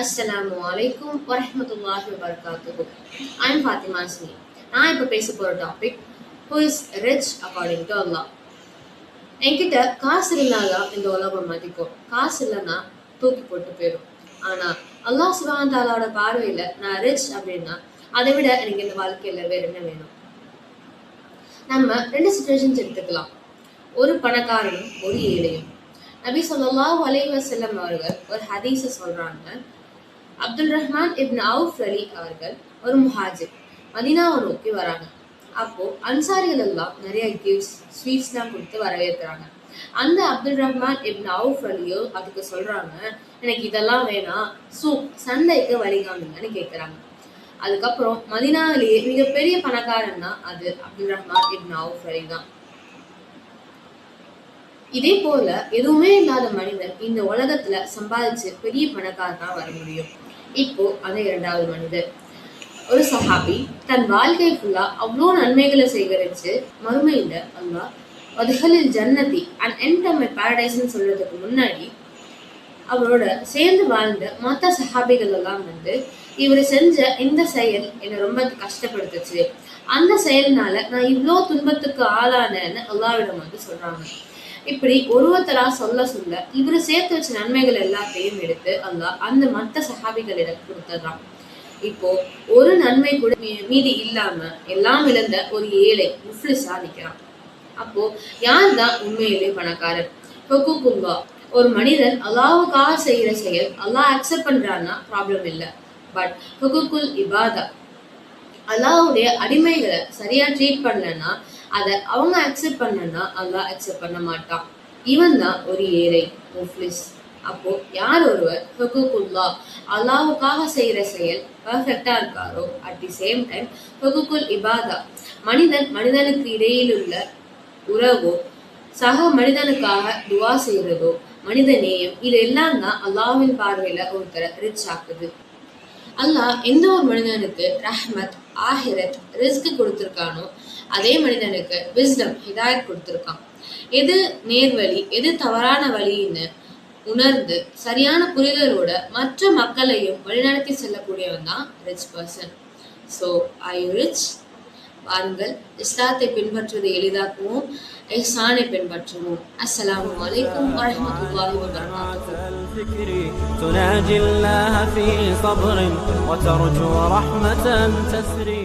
அஸ்ஸலாமு அலைக்கும் வரஹ்மத்துல்லாஹி வபரகாத்துஹு ஐம் ஃபாத்திமா சினி நான் இப்போ பேச போகிற topic who is rich according to Allah என்கிட்ட காசு இருந்தால்தான் இந்த உலகம் மதிக்கும். காசு இல்லைன்னா தூக்கி போட்டு போயிடும். ஆனா அல்லாஹ் சுபான் தாலாவோட பார்வையில நான் ரிச் அப்படின்னா அதை விட எனக்கு இந்த வாழ்க்கையில வேற என்ன வேணும்? நம்ம ரெண்டு சுச்சுவேஷன்ஸ் எடுத்துக்கலாம். ஒரு பணக்காரனும் ஒரு ஏழையும். நபி ஸல்லல்லாஹு அலைஹி வஸல்லம் அவர்கள் ஒரு ஹதீஸை சொல்றாங்க. Abdul Rahman ibn Awf Ali அவர்கள் ஒரு முஹாஜிர். மதினாவை நோக்கி வராங்க. அப்போ அன்சாரிகள் எல்லாம் நிறைய கிஃப்ட்ஸ் ஸ்வீட்ஸ்லாம் கொடுத்து வரவேற்கிறாங்க. அந்த அப்துல் ரஹ்மான் இப்னு அவுஃப் அலியோ அதுக்கு சொல்றாங்க எனக்கு இதெல்லாம் வேணாம். சூப் சந்தைக்கு வழிகாமிங்கன்னு கேட்குறாங்க அதுக்கப்புறம் மதினாவிலேயே மிகப்பெரிய பணக்காரன்னா அது Abdul Rahman ibn Awf Ali தான். இதே போல எதுவுமே இல்லாத மனிதன் இந்த உலகத்துல சம்பாதிச்சு பெரிய பணக்காரனா வர முடியும். இப்போ அந்த இரண்டாவது மனிதர். ஒரு சஹாபி தன் வாழ்க்கை ஃபுல்லா அவ்வளோ நன்மைகளை சேகரிச்சு மறுமையில அல்லா வதுகளில் ஜன்னதி அண்ட் என்டம் பேரடைஸ்ன்னு சொல்றதுக்கு முன்னாடி அவரோட சேர்ந்து வாழ்ந்த மற்ற சஹாபிகள் எல்லாம் வந்து இவர் செஞ்ச இந்த செயல் என்னை ரொம்ப கஷ்டப்படுத்துச்சு. அந்த செயல்னால நான் இவ்வளோ துன்பத்துக்கு ஆளானேன்னு அல்லாவிடம் வந்து சொல்றாங்க. இப்படி ஒருவத்தரா சொல்ல சொல்ல இவரு சேர்த்து வச்ச நன்மைகள் எல்லாத்தையும் எடுத்து அல்லாஹ் அந்த மற்ற சஹாபிகளிடம் கொடுத்துட்றான். இப்போ ஒரு நன்மை கூட மீதி இல்லாம எல்லாம் இழந்த ஒரு ஏழை முஃப்லிஸா நிக்கிறான். அப்போ யார் தான் உண்மையிலே பணக்காரர்? ஹுக்குகுல்லா ஒரு மனிதன் அல்லாவுக்காக செய்யற செயல் அல்லாஹ் அக்செப்ட் பண்றான்னா ப்ராப்ளம் இல்லை. பட் ஹுக்குகுல் இபாதா. அல்லாஹ்வுடைய அடிமைகளை சரியா ட்ரீட் பண்ணலன்னா அதை அவங்க அக்செப்ட் பண்ணனா அல்லாஹ் அக்செப்ட் பண்ண மாட்டான் இவன் தான் ஒரு ஏழை முஃப்லிஸ். அப்போ யார் ஒருவர்? ஹுக்குகுல்லா அல்லாஹுக்காக செய்யற செயல் பர்ஃபெக்டா இருக்காரோ? அட் தி சேம் டைம் ஹுக்குகுல் இபாதா. மனிதன் மனிதனுக்கு இடையில் உள்ள உறவோ சக மனிதனுக்காக துவா செய்யறதோ மனித நேயம் இது எல்லாம் தான் அல்லாஹ்வின் பார்வையில ஒருத்தரை ரிச் ஆக்குது. அல்லாஹ் எந்த ஒரு மனிதனுக்கு ரஹ்மத் ஆஹிரத் ரிஸ்க் கொடுத்துருக்கானோ அதே மனிதனுக்கு விஸ்டம் ஹிதாயத் கொடுத்துருக்கான். எது நேர்வழி எது தவறான வழின்னு உணர்ந்து சரியான புரிதலோட மற்ற மக்களையும் வழிநடத்தி செல்லக்கூடியவன் தான் rich person so I rich வாருங்கள் இஸ்லாத்தை பின்பற்றுவதை எளிதாக்குவோம் இஹ்சானை பின்பற்றுவோம் அஸ்ஸலாமு அலைக்கும் வரஹ்மத்துல்லாஹி வபரகாத்துஹு الفكر تناجي الله في صبر وترجو رحمة تسري